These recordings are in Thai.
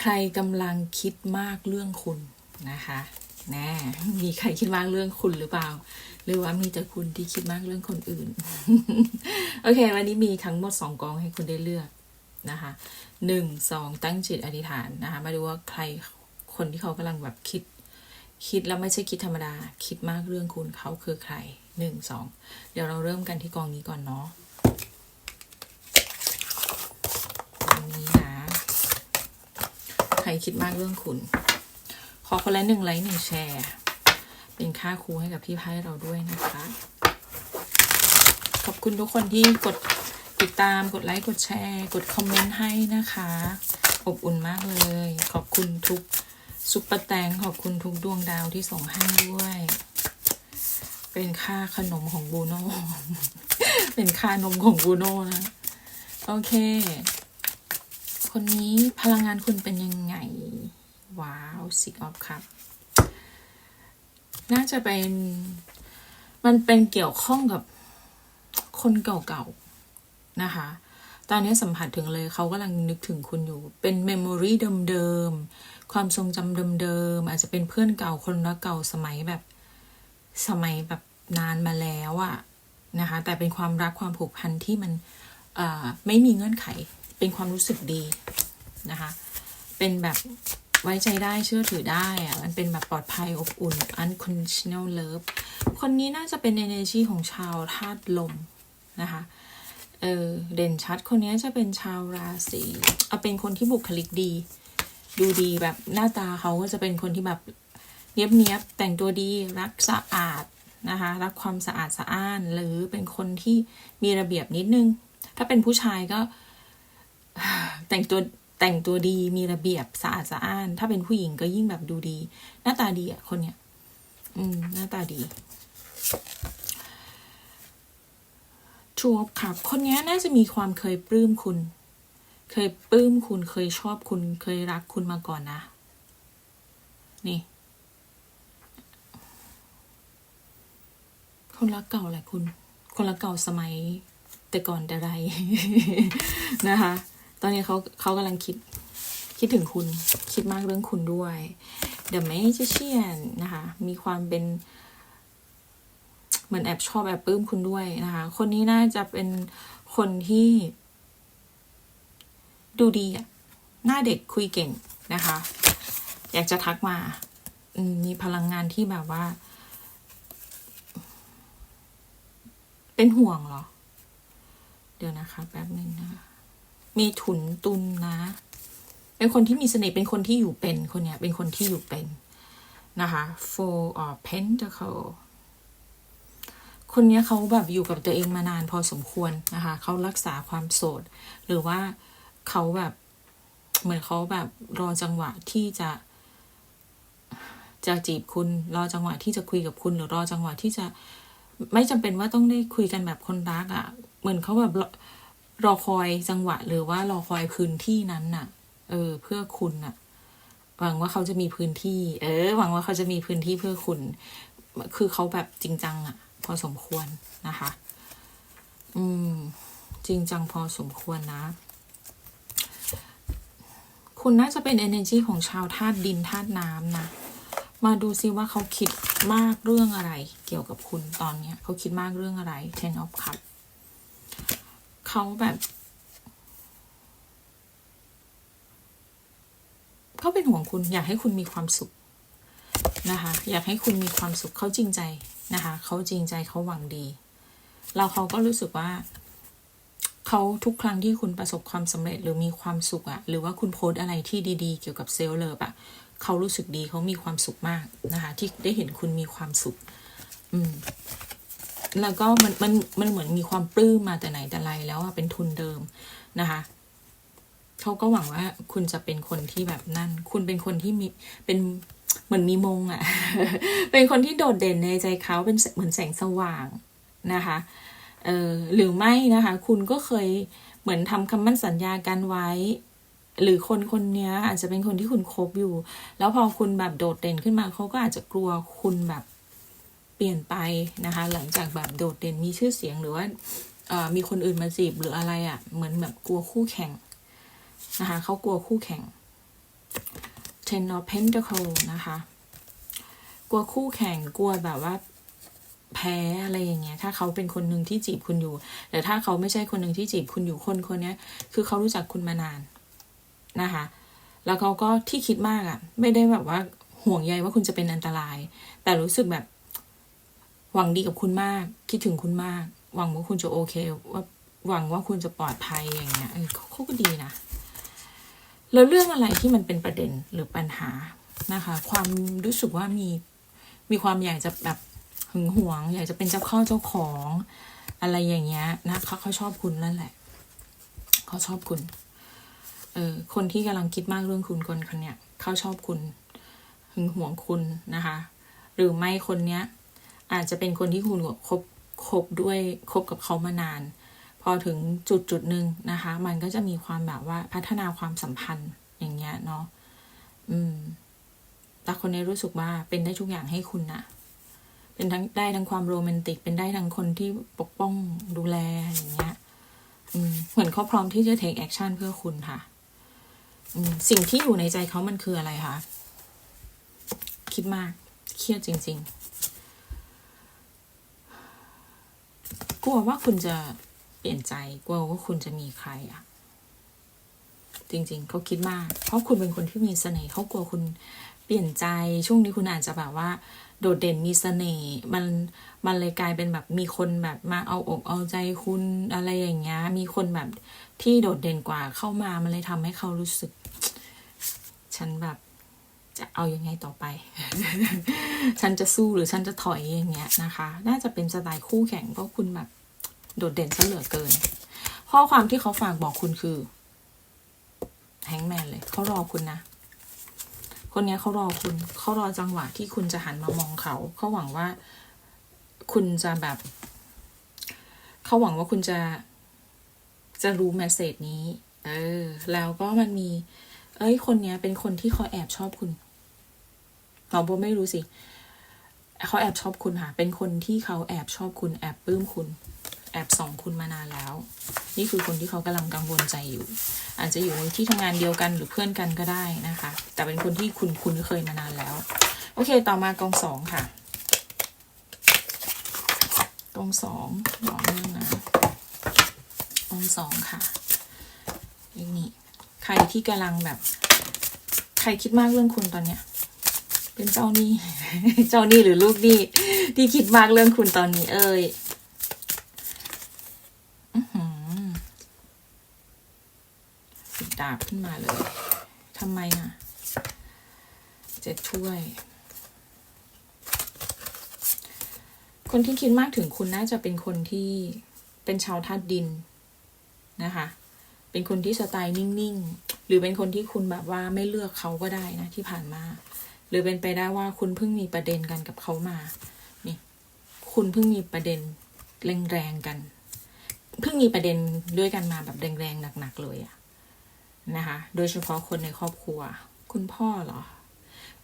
ใครกำลังคิดมากเรื่องคุณนะคะแน่มีใครคิดมากเรื่องคุณหรือเปล่า หรือว่ามีแต่คุณที่คิดมากเรื่องคนอื่น โอเค วันนี้มีทั้งหมดสองกองให้คุณได้เลือกนะคะหนึ่งสองตั้งจิตอธิษฐานนะคะมาดูว่าใครคนที่เขากำลังแบบคิด คิดแล้วไม่ใช่คิดธรรมดา คิดมากเรื่องคุณเขาคือใครหนึ่งสองเดี๋ยวเราเริ่มกันที่กองนี้ก่อนเนาะกองนี้นะ ใค รคิดมากเรื่องคุณ ขอคนละหนึ่งไลค์หนึ่งแชร์ เป็นค่าครูให้กับพี่ไพ่เราด้วยนะคะ ขอบคุณทุกคนที่กดติดตามกดไลค์กดแชร์ กดคอมเมนต์ให้นะคะ อบอุ่นมากเลย ขอบคุณทุกซุปเปอร์แตงขอบคุณทุกดวงดาวที่ส่งให้ด้วย เป็นค่าขนมของบูโน่เป็นค่านมของบูโน่นะ โอเค คนนี้พลังงานคุณเป็นยังไง ว้าว สิกออฟครับ น่าจะเป็น มันเป็นเกี่ยวข้องกับคนเก่าๆ นะคะ ตอนนี้สัมผัสถึงเลยเขากำลังนึกถึงคุณอยู่ เป็นเมมโมรีเดิมๆ ความทรงจำเดิมๆ อาจจะเป็นเพื่อนเก่าคนรักเก่าสมัยแบบ สมัยแบบนานมาแล้วอะนะคะ แต่เป็นความรักความผูกพันที่มันไม่มีเงื่อนไข เป็นความรู้สึกดีนะคะ เป็นแบบไว้ใจได้เชื่อถือได้อะมันเป็นแบบปลอดภัยอบอุ่น unconditional love คนนี้น่าจะเป็น energy ของชาวธาตุลมนะคะเออเด่นชัดคนนี้จะเป็นชาวราศีเอาเป็นคนที่บุคลิกดี ดูดีแบบหน้าตาเขาก็จะเป็นคนที่แบบเนียบเนียบแต่งตัวดีรักสะอาดนะคะรักความสะอาดสะอ้าน หรือเป็นคนที่มีระเบียบนิดนึง ถ้าเป็นผู้ชายก็ แต่งตัวแต่งตัวดีมีระเบียบสะอาดสะอ้าน ถ้าเป็นผู้หญิงก็ยิ่งแบบดูดี หน้าตาดีอะคนเนี้ยอืม หน้าตาดีชูอครับคนนี้น่าจะมีความเคยปลื้มคุณ เคยปลื้มคุณเคยชอบคุณเคยรักคุณมาก่อนนะ นี่ คนรักเก่าแหละคุณ คนรักเก่าสมัยแต่ก่อนแต่ไร นะคะ ตอนนี้เขาเขากำลังคิดคิดถึงคุณคิดมากเรื่องคุณด้วย The Magician นะคะ มีความเป็น เหมือนแอบชอบแอบปลื้มคุณด้วยนะคะ คนนี้น่าจะเป็นคนที่ ดูดีอะหน้าเด็กคุยเก่งนะคะ อยากจะทักมาอืมมีพลังงานที่แบบว่า เป็นห่วงเหรอ เดี๋ยวนะคะ แป๊บหนึ่งนะคะ มีถุนตุนนะ เป็นคนที่มีเสน่ห์เป็นคนที่อยู่เป็นคนเนี้ยเป็นคนที่อยู่เป็นนะคะ four of pentacle คนเนี้ยเขาแบบอยู่กับตัวเองมานานพอสมควรนะคะเขารักษาความโสด หรือว่าเขาแบบเหมือนเขาแบบรอจังหวะที่จะจะจีบคุณ รอจังหวะที่จะคุยกับคุณ หรือรอจังหวะที่จะไม่จำเป็นว่าต้องได้คุยกันแบบคนรักอะ่ะ เหมือนเขาแบบ รอคอยจังหวะหรือว่ารอคอยพื้นที่นั้นน่ะ เออ เพื่อคุณน่ะ หวังว่าเขาจะมีพื้นที่ เออ หวังว่าเขาจะมีพื้นที่เพื่อคุณ คือเขาแบบจริงจังอะพอสมควรนะคะ อืม จริงจังพอสมควรนะ คุณน่าจะเป็น energy ของชาวธาตุดินธาตุน้ำนะ มาดูซิว่าเขาคิดมากเรื่องอะไร เกี่ยวกับคุณตอนเนี้ย เขาคิดมากเรื่องอะไร ten of cup เขาแบบเขาเป็นห่วงคุณอยากให้คุณมีความสุขนะคะ อยากให้คุณมีความสุขเขาจริงใจนะคะเขาจริงใจเขาหวังดีแล้วเขาก็รู้สึกว่าเขาทุกครั้งที่คุณประสบความสำเร็จหรือมีความสุขอะหรือว่าคุณโพสอะไรที่ดีๆ เกี่ยวกับเซลล์เลิฟอะเขารู้สึกดีเขามีความสุขมากนะคะ ที่ได้เห็นคุณมีความสุข อืม แล้วก็มันมันมันเหมือนมีความปลื้มมาแต่ไหนแต่ไรแล้วอะเป็นทุนเดิมนะคะเขาก็หวังว่าคุณจะเป็นคนที่แบบนั่น คุณเป็นคนที่มีเป็นเหมือนมีมงอะเป็นคนที่โดดเด่นในใจเขาเป็นเหมือนแสงสว่างนะคะเออหรือไม่นะคะ คุณก็เคยเหมือนทำคำมั่นสัญญากันไว้ หรือคนคนนี้อาจจะเป็นคนที่คุณคบอยู่ แล้วพอคุณแบบโดดเด่นขึ้นมาเขาก็อาจจะกลัวคุณแบบ ปลี่ยนไปนะคะ หลังจากแบบโดดเด่นมีชื่อเสียงหรือว่ามีคนอื่นมาจีบหรืออะไรอะ่ะ เหมือนแบบกลัวคู่แข่งนะคะเขากลัวคู่แข่ง ten of pentacle นะคะ กลัวคู่แข่งกลัวแบบว่าแพ้อะไรอย่างเงี้ย ถ้าเขาเป็นคนหนึ่งที่จีบคุณอยู่ แต่ถ้าเขาไม่ใช่คนหนึ่งที่จีบคุณอยู่คนคนนี้คือเขารู้จักคุณมานานนะคะ แล้วเขาก็ที่คิดมากอะ่ะ ไม่ได้แบบว่าห่วงใยว่าคุณจะเป็นอันตราย แต่รู้สึกแบบ หวังดีกับคุณมาก คิดถึงคุณมาก หวังว่าคุณจะโอเค ว่าหวังว่าคุณจะปลอดภัยอย่างเงี้ยเออเขาเขาก็ดีนะ แล้วเรื่องอะไรที่มันเป็นประเด็นหรือปัญหานะคะ ความรู้สึกว่ามีมีความอยากจะแบบหึงหวง อยากจะเป็นเจ้าเข้าเจ้าของอะไรอย่างเงี้ยนะเขาเขาชอบคุณนั่นแหละเขาชอบคุณเออคนที่กำลังคิดมากเรื่องคุณคนคนเนี้ยเขาชอบคุณหึงหวงคุณนะคะ หรือไม่คนเนี้ย อาจจะเป็นคนที่คุณคบคบด้วยคบกับเขามานาน พอถึงจุดจุดหนึ่งนะคะ มันก็จะมีความแบบว่าพัฒนาความสัมพันธ์อย่างเงี้ยเนาะอืม แต่คนนี้รู้สึกว่าเป็นได้ทุกอย่างให้คุณนะเป็นทั้งได้ทั้งความโรแมนติก เป็นได้ทั้งคนที่ปกป้องดูแลอย่างเงี้ยอืมเหมือนเขาพร้อมที่จะ take action เพื่อคุณค่ะอืมสิ่งที่อยู่ในใจเขามันคืออะไรคะ คิดมาก เครียดจริง ๆ กลัวว่าคุณจะเปลี่ยนใจ กลัวว่าคุณจะมีใครอะจริง ๆ เขาคิดมาก เพราะคุณเป็นคนที่มีเสน่ห์เขากลัวคุณเปลี่ยนใจ ช่วงนี้คุณอาจจะแบบว่า โดดเด่นมีเสน่ห์ มัน มันเลยกลายเป็นแบบมีคนแบบมาเอาอกเอาใจคุณอะไรอย่างเงี้ย มีคนแบบที่โดดเด่นกว่าเข้ามา มันเลยทำให้เขารู้สึก ฉันแบบ จะเอายังไงต่อไป ฉันจะสู้หรือฉันจะถอยอย่างเงี้ยนะคะ น่าจะเป็นสไตล์คู่แข่งเพราะคุณแบบโดดเด่นซะเหลือเกิน ข้อความที่เขาฝากบอกคุณคือแฮงแมนเลยเขารอคุณนะ คนนี้เขารอคุณเขารอจังหวะที่คุณจะหันมามองเขาเขาหวังว่าคุณจะแบบเขาหวังว่าคุณจะจะรู้แมสเซจนี้ เออ แล้วก็มันมี เอ้ย คนเนี้ยเป็นคนที่เขาแอบชอบคุณ เราโบไม่รู้สิเขาแอบชอบคุณค่ะ เป็นคนที่เขาแอบชอบคุณแอบปลื้มคุณ แอบส่องคุณมานานแล้ว นี่คือคนที่เขากำลังกังวลใจอยู่ อาจจะอยู่ในที่ทำงานเดียวกันหรือเพื่อนกันก็ได้นะคะ แต่เป็นคนที่คุณคุณเคยมานานแล้ว โอเค ต่อมากองสองค่ะ กองสองต่อเนื่องนะกองสองค่ะนี่ใครที่กำลังแบบ ใครคิดมากเรื่องคุณตอนเนี้ย เป็นเจ้าหนี้ เจ้าหนี้หรือลูกหนี้ที่คิดมากเรื่องคุณตอนนี้ เอ้ยอือหือสิบดาบขึ้นมาเลยทำไมอะเจ็ดถ้วย คนที่คิดมากถึงคุณน่าจะเป็นคนที่เป็นชาวธาตุดินนะคะ เป็นคนที่สไตล์นิ่ง ๆ หรือเป็นคนที่คุณแบบว่าไม่เลือกเขาก็ได้นะที่ผ่านมา หรือเป็นไปได้ว่าคุณเพิ่งมีประเด็นกันกับเขามา นี่ คุณเพิ่งมีประเด็นแรงๆกัน เพิ่งมีประเด็นด้วยกันมาแบบแรงๆหนักๆเลยอะนะคะ โดยเฉพาะคนในครอบครัว คุณพ่อเหรอ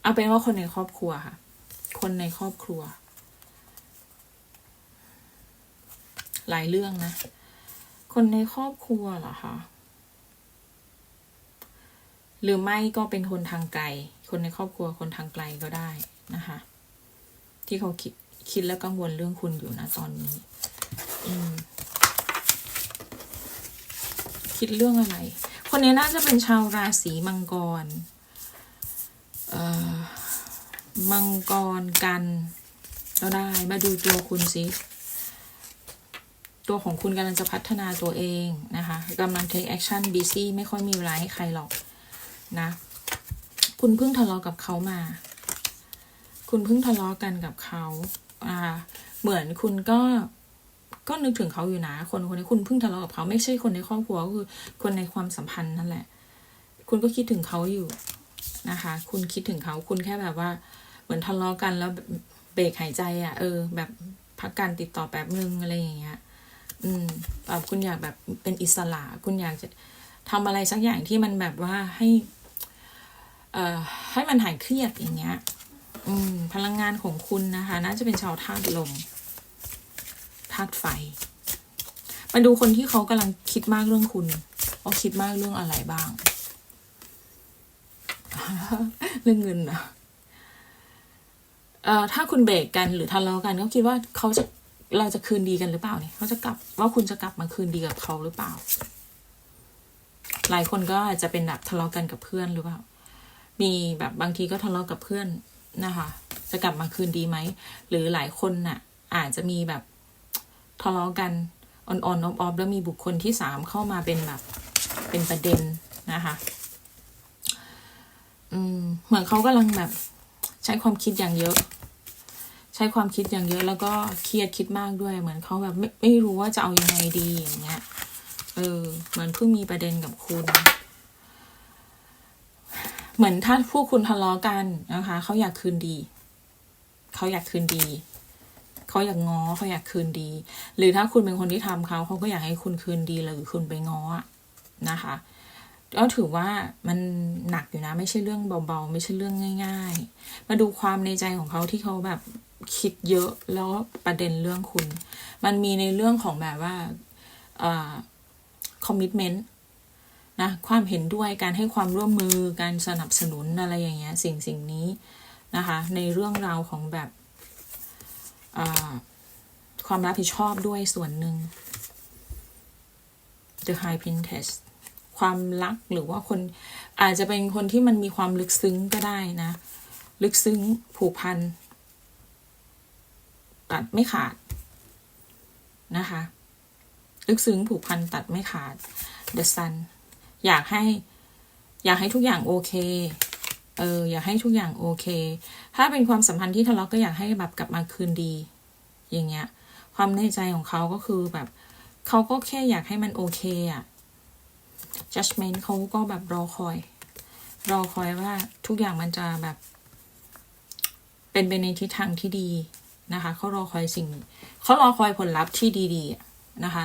เอาเป็นว่าคนในครอบครัวค่ะ คนในครอบครัว หลายเรื่องนะ คนในครอบครัวเหรอคะ หรือไม่ก็เป็นคนทางไกล คนในครอบครัวคนทางไกลก็ได้นะคะ ที่เขาคิดคิดและกังวลเรื่องคุณอยู่นะตอนนี้ อืม คิดเรื่องอะไร คนนี้น่าจะเป็นชาวราศีมังกร เอ่อ มังกรกันก็ได้ มาดูตัวคุณสิ ตัวของคุณกำลังจะพัฒนาตัวเองนะคะกำลัง take action busy ไม่ค่อยมีเวลาให้ใครหรอก นะ คุณเพิ่งทะเลาะกับเขามา คุณเพิ่งทะเลาะกันกับเขาอ่า เหมือนคุณก็ก็นึกถึงเขาอยู่นะ คนคนนี้คุณเพิ่งทะเลาะกับเขาไม่ใช่คนในครอบครัวก็คือคนในความสัมพันธ์นั่นแหละ คุณก็คิดถึงเขาอยู่นะคะ คุณคิดถึงเขาคุณแค่แบบว่า เหมือนทะเลาะกันแล้วเบรกหายใจอะ่ะ เออ แบบพักการติดต่อแป๊บนึงอะไรอย่างเงี้ย อืมแบบคุณอยากแบบเป็นอิสระ คุณอยากจะ ทำอะไรสักอย่างที่มันแบบว่าให้เอ่อให้มันหายเครียดอย่างเงี้ย อืม พลังงานของคุณนะคะ น่าจะเป็นชาวธาตุลมธาตุไฟ มาดูคนที่เขากำลังคิดมากเรื่องคุณว่าคิดมากเรื่องอะไรบ้าง เรื่องเงินนะเอ่อถ้าคุณเบรกกันหรือทะเลาะกันก็คิดว่าเขาจะเราจะคืนดีกันหรือเปล่าเนี่ยเขาจะกลับว่าคุณจะกลับมาคืนดีกับเขาหรือเปล่า หลายคนก็อาจจะเป็นแบบทะเลาะกันกับเพื่อนหรือเปล่า มีแบบบางทีก็ทะเลาะกับเพื่อนนะคะ จะกลับมาคืนดีไหม หรือหลายคนน่ะ อาจจะมีแบบทะเลาะกันอ่อนๆออฟออแล้วมีบุคคลที่สามเข้ามาเป็นแบบเป็นประเด็นนะคะ อืม เหมือนเขากำลังแบบใช้ความคิดอย่างเยอะ ใช้ความคิดอย่างเยอะ แล้วก็เครียดคิดมากด้วย เหมือนเขาแบบไม่ไม่รู้ว่าจะเอายังไงดีอย่างเงี้ย เออ เหมือนเพิ่งมีประเด็นกับคุณ เหมือนถ้าพวกคุณทะเลาะกันนะคะ เขาอยากคืนดี เขาอยากคืนดี เขาอยากง้อเขาอยากคืนดี หรือถ้าคุณเป็นคนที่ทำเขาเขาก็อยากให้คุณคืนดีหรือคุณไปง้อนะคะก็ถือว่ามันหนักอยู่นะ ไม่ใช่เรื่องเบาๆ ไม่ใช่เรื่องง่าย ๆ มาดูความในใจของเขาที่เขาแบบคิดเยอะแล้วประเด็นเรื่องคุณ มันมีในเรื่องของแบบว่า คอมมิชเมนต์นะความเห็นด้วยการให้ความร่วมมือการสนับสนุนอะไรอย่างเงี้ยสิ่งสิ่งนี้นะคะในเรื่องราวของแบบความรับผิดชอบด้วยส่วนหนึ่ง The High Princess ความรักหรือว่าคนอาจจะเป็นคนที่มันมีความลึกซึ้งก็ได้นะ ลึกซึ้งผูกพันตัดไม่ขาดนะคะ ลึกซึ้งผูกพันตัดไม่ขาด The Sun อยากให้ อยากให้ทุกอย่างโอเค เออ อยากให้ทุกอย่างโอเค ถ้าเป็นความสัมพันธ์ที่ทะเลาะก็อยากให้แบบกลับมาคืนดี อย่างเงี้ย ความในใจของเขาก็คือแบบ เขาก็แค่อยากให้มันโอเคอะ judgment เขาก็แบบรอคอย รอคอยว่าทุกอย่างมันจะแบบ เป็นไปในทิศทางที่ดีนะคะ เขารอคอยสิ่ง เขารอคอยผลลัพธ์ที่ดีๆ นะคะ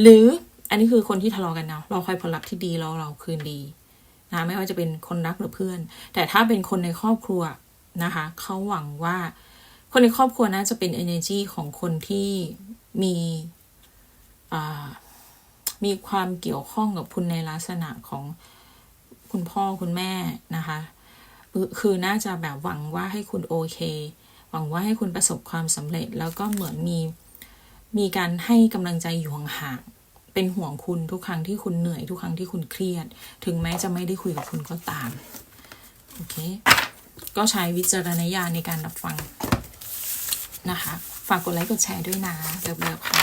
หรืออันนี้คือคนที่ทะเลาะกันเนาะเรอคอยผลลัพธ์ที่ดีแล้วเราคืนดีนะไม่ว่าจะเป็นคนรักหรือเพื่อน แต่ถ้าเป็นคนในครอบครัวนะคะเขาหวังว่าคนในครอบครัวน่าจะเป็น energy ของคนที่มีมีความเกี่ยวข้องกับคุณในลักษณะของคุณพ่อคุณแม่นะคะ คือน่าจะแบบหวังว่าให้คุณโอเค หวังว่าให้คุณประสบความสำเร็จแล้วก็เหมือนมี มีการให้กำลังใจอยู่ห่างๆเป็นห่วงคุณทุกครั้งที่คุณเหนื่อยทุกครั้งที่คุณเครียด ถึงแม้จะไม่ได้คุยกับคุณก็ตามโอเคก็ใช้วิจารณญาณในการรับฟังนะคะ ฝากกดไลค์กดแชร์ด้วยนะเลิฟๆค่ะ